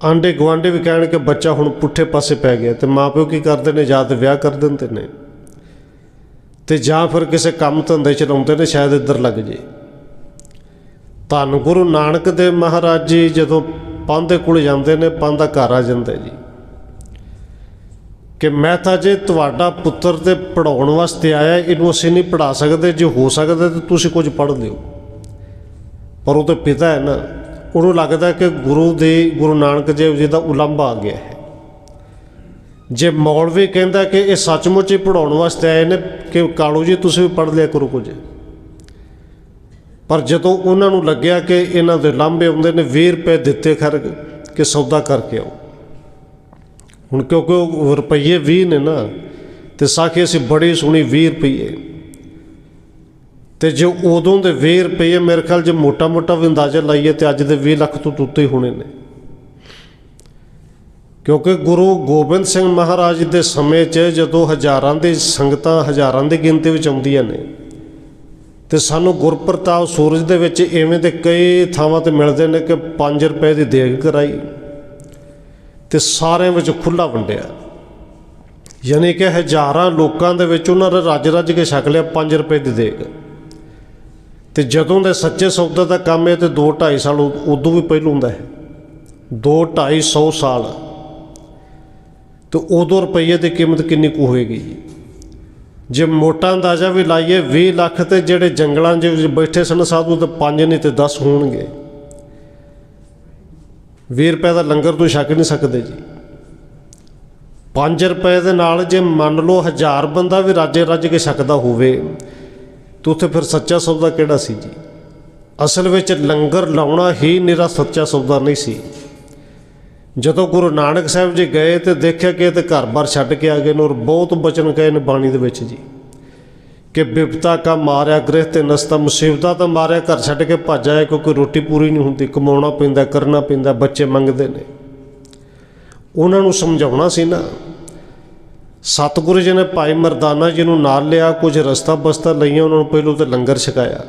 ਆਂਡੇ ਗਵਾਂਡੇ ਵੀ ਕਹਿਣ ਕਿ ਬੱਚਾ ਹੁਣ ਪੁੱਠੇ ਪਾਸੇ ਪੈ ਗਿਆ ਤੇ ਮਾਪਿਓ ਕੀ ਕਰਦੇ ਨੇ? ਜਾਂ ਤੇ ਵਿਆਹ ਕਰ ਦਿੰਦੇ ਨੇ। ਤੇ ਜਾਂ ਫਿਰ ਕਿਸੇ ਕੰਮ ਧੰਦੇ ਚ ਲਾਉਂਦੇ ਨੇ, ਸ਼ਾਇਦ ਇੱਧਰ ਲੱਗ ਜੇ। ਧੰਨ ਗੁਰੂ ਨਾਨਕ ਦੇਵ ਮਹਾਰਾਜ ਜੀ, ਜਦੋਂ ਪੰਧ ਦੇ ਕੋਲ ਜਾਂਦੇ ਨੇ, ਪੰਧ ਦਾ ਘਰ ਆ ਜਾਂਦਾ ਜੀ। ਕਿ ਮੈਂ ਤਾਂ ਜੇ ਤੁਹਾਡਾ ਪੁੱਤਰ ਤੇ ਪੜਾਉਣ ਵਾਸਤੇ ਆਇਆ, ਇਹਨੂੰ ਅਸੀਂ ਨਹੀਂ ਪੜਾ ਸਕਦੇ, ਜੇ ਹੋ ਸਕਦਾ ਤਾਂ ਤੁਸੀਂ ਕੁਝ ਪੜ੍ਹ ਲਿਓ ਔਰ ਉਹਦੇ ਪਿਤਾ ਹੈ ਨਾ, ਉਹਨੂੰ ਲੱਗਦਾ ਕਿ ਗੁਰੂ ਦੇ, ਗੁਰੂ ਨਾਨਕ ਦੇਵ ਜੀ ਦਾ ਉਲੰਭਾ ਆ ਗਿਆ ਹੈ। ਜੇ ਮੌਲਵੀ ਕਹਿੰਦਾ ਕਿ ਇਹ ਸੱਚਮੁੱਚ ਹੀ ਪੜਾਉਣ ਵਾਸਤੇ ਆਏ ਨੇ, ਕਿ ਕਾਲੂ ਜੀ ਤੁਸੀਂ ਵੀ ਪੜ੍ਹ ਲਿਆ ਕਰੋ ਕੁਝ। ਪਰ ਜਦੋਂ ਉਹਨਾਂ ਨੂੰ ਲੱਗਿਆ ਕਿ ਇਹਨਾਂ ਦੇ ਲਾਂਭੇ ਆਉਂਦੇ ਨੇ 20 ਰੁਪਏ ਦਿੱਤੇ ਖਰ ਕਿ ਸੌਦਾ ਕਰਕੇ ਆਓ। ਹੁਣ ਕਿਉਂਕਿ ਉਹ ਰੁਪਈਏ 20 ਨੇ ਨਾ, ਤੇ ਸਾਖੀ ਅਸੀਂ ਬੜੀ ਸੁਣੀ 20 ਰੁਪਈਏ। ਤੇ ਜੇ ਉਦੋਂ ਦੇ 20 ਰੁਪਏ ਮੇਰੇ ਖਿਆਲ ਜੇ ਮੋਟਾ ਮੋਟਾ ਵੀ ਅੰਦਾਜ਼ਾ ਲਾਈਏ ਤੇ ਅੱਜ ਦੇ 20 ਲੱਖ ਤੋਂ ਉੱਤੇ ਹੀ ਹੋਣੇ ਨੇ। ਕਿਉਂਕਿ ਗੁਰੂ ਗੋਬਿੰਦ ਸਿੰਘ ਮਹਾਰਾਜ ਦੇ ਸਮੇਂ 'ਚ ਜਦੋਂ ਹਜ਼ਾਰਾਂ ਦੀ ਸੰਗਤਾਂ ਹਜ਼ਾਰਾਂ ਦੀ ਗਿਣਤੀ ਵਿੱਚ ਆਉਂਦੀਆਂ ਨੇ, ਤੇ ਸਾਨੂੰ ਗੁਰਪ੍ਰਤਾਪ ਸੂਰਜ ਦੇ ਵਿੱਚ ਐਵੇਂ ਦੇ ਕਈ ਥਾਵਾਂ ਤੇ ਮਿਲਦੇ ਨੇ ਕਿ 5 ਰੁਪਏ ਦੀ ਦੇਗ ਕਰਾਈ ਤੇ ਸਾਰਿਆਂ ਵਿੱਚ ਖੁੱਲਾ ਵੰਡਿਆ। ਯਾਨੀ ਕਿ ਹਜ਼ਾਰਾਂ ਲੋਕਾਂ ਦੇ ਵਿੱਚ ਉਹਨਾਂ ਨੇ ਰੱਜ ਰੱਜ ਕੇ ਛਕ ਲਿਆ 5 ਰੁਪਏ ਦੀ ਦੇਗ। ਤੇ ਜਦੋਂ ਦੇ ਸੱਚੇ ਸੌਦਾ ਦਾ ਕੰਮ ਹੈ ਤੇ 2 2.5 ਸਾਲ ਉ- ਉਦੋਂ ਵੀ ਪਹਿਲਾਂ ਹੁੰਦਾ ਹੈ। 2 250 ਸਾਲ। ਤੇ ਉਦੋਂ ਰੁਪਈਏ ਦੀ ਕੀਮਤ ਕਿੰਨੀ ਕੁ ਹੋਏਗੀ ਜੀ? ਜੇ ਮੋਟਾ ਅੰਦਾਜ਼ਾ ਵੀ ਲਾਈਏ 20 ਲੱਖ ਤੇ ਜਿਹੜੇ ਜੰਗਲਾਂ 'ਚ ਬੈਠੇ ਸਨ ਸਾਧੂ ਤੇ 5 ਨਹੀਂ ਤੇ 10 ਹੋਣਗੇ। ਵੀਹ ਰੁਪਏ ਦਾ ਲੰਗਰ ਤੋਂ ਛਕ ਨਹੀਂ ਸਕਦੇ ਜੀ। 5 ਰੁਪਏ ਦੇ ਨਾਲ ਜੇ ਮੰਨ ਲਓ ਹਜ਼ਾਰ ਬੰਦਾ ਵੀ ਰਾਜੇ ਰੱਜ ਕੇ ਛਕਦਾ ਹੋਵੇ ਤਾਂ ਉੱਥੇ ਫਿਰ ਸੱਚਾ ਸੌਦਾ ਕਿਹੜਾ ਸੀ ਜੀ? ਅਸਲ ਵਿੱਚ ਲੰਗਰ ਲਾਉਣਾ ਹੀ ਨਿਰਾ ਸੱਚਾ ਸੌਦਾ ਨਹੀਂ ਸੀ। ਜਦੋਂ ਗੁਰੂ ਨਾਨਕ ਸਾਹਿਬ ਜੀ ਗਏ ਤੇ ਦੇਖਿਆ ਕਿ ਇਹ ਤੇ ਘਰ-ਬਾਰ ਛੱਡ ਕੇ ਆ ਗਏ ਨੇ ਔਰ ਬਹੁਤ ਬਚਨ ਕਹੇ ਨੇ ਬਾਣੀ ਦੇ ਵਿੱਚ ਜੀ। ਕਿ ਬਿਪਤਾ ਕਾ ਮਾਰਿਆ ਗ੍ਰਹਿ ਤੇ ਨਸਤਾ, ਮੁਸੀਬਤਾਂ ਤਾਂ ਮਾਰਿਆ, ਘਰ ਛੱਡ ਕੇ ਭੱਜ ਆਇਆ ਕਿਉਂਕਿ ਰੋਟੀ ਪੂਰੀ ਨਹੀਂ ਹੁੰਦੀ, ਕਮਾਉਣਾ ਪੈਂਦਾ, ਕਰਨਾ ਪੈਂਦਾ, ਬੱਚੇ ਮੰਗਦੇ ਨੇ। ਉਹਨਾਂ ਨੂੰ ਸਮਝਾਉਣਾ ਸੀ ਨਾ ਸਤਿਗੁਰੂ ਜੀ ਨੇ ਭਾਈ ਮਰਦਾਨਾ ਜੀ ਨੂੰ ਨਾਲ ਲਿਆ, ਕੁਝ ਰਸਤਾ ਬਸਤਾ ਲਈਆਂ, ਉਹਨਾਂ ਨੂੰ ਪਹਿਲੋਂ ਤੇ ਲੰਗਰ ਛਕਾਇਆ।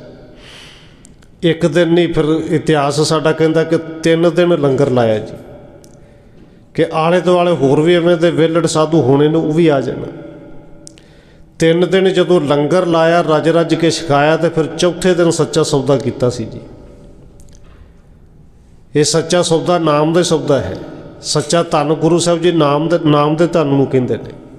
ਇੱਕ ਦਿਨ ਨਹੀਂ ਫਿਰ ਇਤਿਹਾਸ ਸਾਡਾ ਕਹਿੰਦਾ ਕਿ ਤਿੰਨ ਦਿਨ ਲੰਗਰ ਲਾਇਆ ਜੀ। ਕਿ ਆਲੇ ਦੁਆਲੇ ਹੋਰ ਵੀ ਐਵੇਂ ਦੇ ਵਿਹਲੜ ਸਾਧੂ ਹੋਣੇ ਨੇ, ਉਹ ਵੀ ਆ ਜਾਣ। ਤਿੰਨ ਦਿਨ ਜਦੋਂ ਲੰਗਰ ਲਾਇਆ ਰੱਜ ਰੱਜ ਕੇ ਛਕਾਇਆ, ਤੇ ਫਿਰ ਚੌਥੇ ਦਿਨ ਸੱਚਾ ਸੌਦਾ ਕੀਤਾ ਸੀ ਜੀ। ਇਹ ਸੱਚਾ ਸੌਦਾ ਨਾਮ ਦਾ ਸੌਦਾ ਹੈ। ਸੱਚਾ ਧੰਨ ਗੁਰੂ ਸਾਹਿਬ ਜੀ ਨਾਮ ਦੇ ਨਾਮ ਦੇ ਧੰਨ ਨੂੰ ਕਹਿੰਦੇ ਨੇ।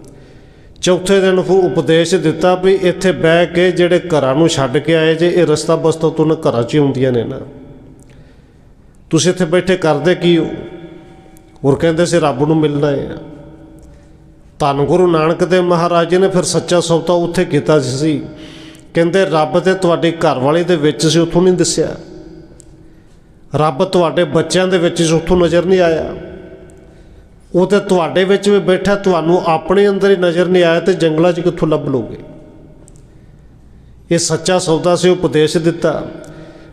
ਚੌਥੇ ਦਿਨ ਫਿਰ ਉਪਦੇਸ਼ ਦਿੱਤਾ ਵੀ ਇੱਥੇ ਬਹਿ ਕੇ ਜਿਹੜੇ ਘਰਾਂ ਨੂੰ ਛੱਡ ਕੇ ਆਏ ਜੇ, ਇਹ ਰਸਤਾ ਬਸਤਾ ਤੋਂ ਨਾ ਘਰਾਂ 'ਚ ਹੀ ਹੁੰਦੀਆਂ ਨੇ ਨਾ। ਤੁਸੀਂ ਇੱਥੇ ਬੈਠੇ ਕਰਦੇ ਕੀ ਹੋ? ਹੋਰ ਕਹਿੰਦੇ ਸੀ, ਰੱਬ ਨੂੰ ਮਿਲਣਾ ਹੈ। ਧੰਨ ਗੁਰੂ ਨਾਨਕ ਦੇਵ ਮਹਾਰਾਜ ਜੀ ਨੇ ਫਿਰ ਸੱਚਾ ਸੌਦਾ ਉੱਥੇ ਕੀਤਾ ਸੀ। ਕਹਿੰਦੇ, ਰੱਬ ਤੇ ਤੁਹਾਡੇ ਘਰ ਵਾਲੇ ਦੇ ਵਿੱਚ ਸੀ, ਉੱਥੋਂ ਨਹੀਂ ਦੱਸਿਆ। ਰੱਬ ਤੁਹਾਡੇ ਬੱਚਿਆਂ ਦੇ ਵਿੱਚ ਸੀ, ਉੱਥੋਂ ਨਜ਼ਰ ਨਹੀਂ ਆਇਆ। ਉਹ ਤੇ ਤੁਹਾਡੇ ਵਿੱਚ ਵੀ ਬੈਠਾ, ਤੁਹਾਨੂੰ ਆਪਣੇ ਅੰਦਰ ਹੀ ਨਜ਼ਰ ਨਹੀਂ ਆਇਆ ਤੇ ਜੰਗਲਾਂ 'ਚ ਕਿੱਥੋਂ ਲੱਭ ਲੋਗੇ ਇਹ ਸੱਚਾ ਸੌਦਾ ਸੀ, ਉਪਦੇਸ਼ ਦਿੱਤਾ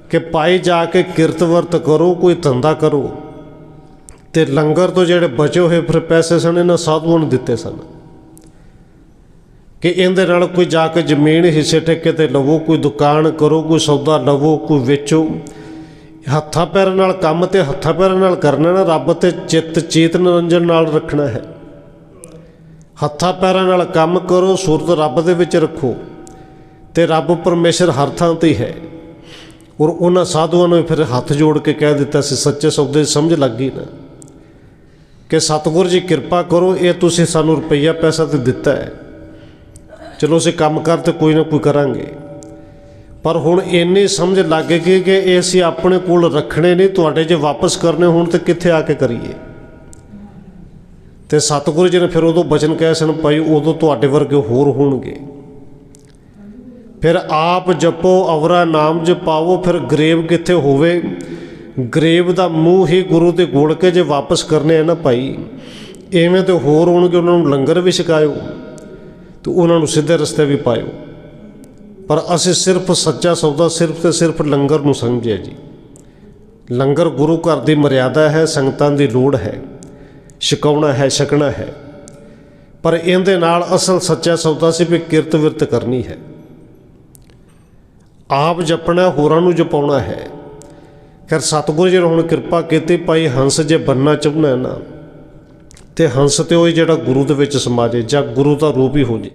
ਕਿ ਪਾਈ ਜਾ ਕੇ ਕਿਰਤ ਵਰਤ ਕਰੋ, ਕੋਈ ਧੰਦਾ ਕਰੋ ਤੇ ਲੰਗਰ ਤੋਂ ਜਿਹੜੇ ਬਚੇ ਹੋਏ ਫਿਰ ਪੈਸੇ ਸਨ, ਇਹਨਾਂ ਸਾਧੂਆਂ ਨੂੰ ਦਿੱਤੇ ਸਨ ਕਿ ਇਹਦੇ ਨਾਲ ਕੋਈ ਜਾ ਕੇ ਜ਼ਮੀਨ ਹਿੱਸੇ ਠੇਕੇ ਤੇ ਲਵੋ, ਕੋਈ ਦੁਕਾਨ ਕਰੋ, ਕੋਈ ਸੌਦਾ ਲਵੋ, ਕੋਈ ਵੇਚੋ। ਹੱਥਾਂ ਪੈਰਾਂ ਨਾਲ ਕੰਮ ਤੇ ਹੱਥਾਂ ਪੈਰਾਂ ਨਾਲ ਕਰਨਾ ਨਾ, ਰੱਬ ਤੇ ਚਿੱਤ ਚੇਤ ਨਿਰੰਜਨ ਨਾਲ ਰੱਖਣਾ ਹੈ। ਹੱਥਾਂ ਪੈਰਾਂ ਨਾਲ ਕੰਮ ਕਰੋ, ਸੂਰਤ ਰੱਬ ਦੇ ਵਿੱਚ ਰੱਖੋ। ਤੇ ਰੱਬ ਪਰਮੇਸ਼ਰ ਹਰ ਥਾਂ ਤੇ ਹੀ ਹੈ। ਔਰ ਉਹਨਾਂ ਸਾਧੂਆਂ ਨੂੰ ਫਿਰ ਹੱਥ ਜੋੜ ਕੇ ਕਹਿ ਦਿੱਤਾ ਸੀ, ਸੱਚੇ ਸੌਦੇ ਸਮਝ ਲੱਗ ਗਈ ਨਾ। ਕਿ ਸਤਿਗੁਰ ਜੀ ਕਿਰਪਾ ਕਰੋ, ਇਹ ਤੁਸੀਂ ਸਾਨੂੰ ਰੁਪਈਆ ਪੈਸਾ ਤੇ ਦਿੱਤਾ ਹੈ। ਚਲੋ ਅਸੀਂ ਕੰਮ ਕਰ ਤੇ ਕੋਈ ਨਾ ਕੋਈ ਕਰਾਂਗੇ। ਪਰ ਹੁਣ ਇੰਨੀ ਸਮਝ ਲੱਗ ਗਈ ਕਿ ਇਹ ਅਸੀਂ ਆਪਣੇ ਕੋਲ ਰੱਖਣੇ ਨਹੀਂ, ਤੁਹਾਡੇ ਜੇ ਵਾਪਸ ਕਰਨੇ ਹੋਣ ਤੇ ਕਿੱਥੇ ਆ ਕੇ ਕਰੀਏ? ਤੇ ਸਤਿਗੁਰੂ ਜੀ ਨੇ ਫਿਰ ਉਦੋਂ ਬਚਨ ਕਹਿ ਸਨ, ਭਾਈ, ਉਦੋਂ ਤੁਹਾਡੇ ਵਰਗੇ ਹੋਰ ਹੋਣਗੇ। ਫਿਰ ਆਪ ਜਪੋ, ਅਵਰਾ ਨਾਮ ਜਪਾਵੋ ਫਿਰ ਗਰੇਬ ਕਿੱਥੇ ਹੋਵੇ? ਗਰੇਬ ਦਾ ਮੂੰਹ ਹੀ ਗੁਰੂ ਤੇ ਗੋਲ ਕੇ ਜੇ ਵਾਪਸ ਕਰਨੇ ਆ ਨਾ ਭਾਈ, ਐਵੇਂ ਤੇ ਹੋਰ ਹੋਣਗੇ, ਉਹਨਾਂ ਨੂੰ ਲੰਗਰ ਵੀ ਛਕਾਇਓ ਤੇ ਉਹਨਾਂ ਨੂੰ ਸਿੱਧੇ ਰਸਤੇ ਵੀ ਪਾਇਓ। ਪਰ ਅਸੀਂ ਸਿਰਫ ਸੱਚਾ ਸੌਦਾ ਸਿਰਫ ਤੇ ਸਿਰਫ ਲੰਗਰ ਨੂੰ ਸਮਝਿਆ ਜੀ। ਲੰਗਰ ਗੁਰੂ ਘਰ ਦੀ ਮਰਿਆਦਾ ਹੈ, ਸੰਗਤਾਂ ਦੀ ਲੋੜ ਹੈ। ਛਕਾਉਣਾ ਹੈ, ਛਕਣਾ ਹੈ। ਪਰ ਇਹਦੇ ਨਾਲ ਅਸਲ ਸੱਚਾ ਸੌਦਾ ਸੀ ਵੀ ਕਿਰਤ ਵਿਰਤ ਕਰਨੀ ਹੈ। ਆਪ ਜਪਣਾ, ਹੋਰਾਂ ਨੂੰ ਜਪਾਉਣਾ ਹੈ। ਫਿਰ ਸਤਿਗੁਰੂ ਜੀ ਨੇ ਹੁਣ ਕਿਰਪਾ ਕੀਤੀ, ਭਾਈ ਹੰਸ ਜੇ ਬੰਨਾ ਚਾਹੁੰਦਾ ਨਾ, ਤੇ ਹੰਸ ਤੇ ਉਹ ਜਿਹੜਾ ਗੁਰੂ ਦੇ ਵਿੱਚ ਸਮਾ ਜੇ ਜਾਂ ਗੁਰੂ ਦਾ ਰੂਪ ਹੀ ਹੋ ਜੇ।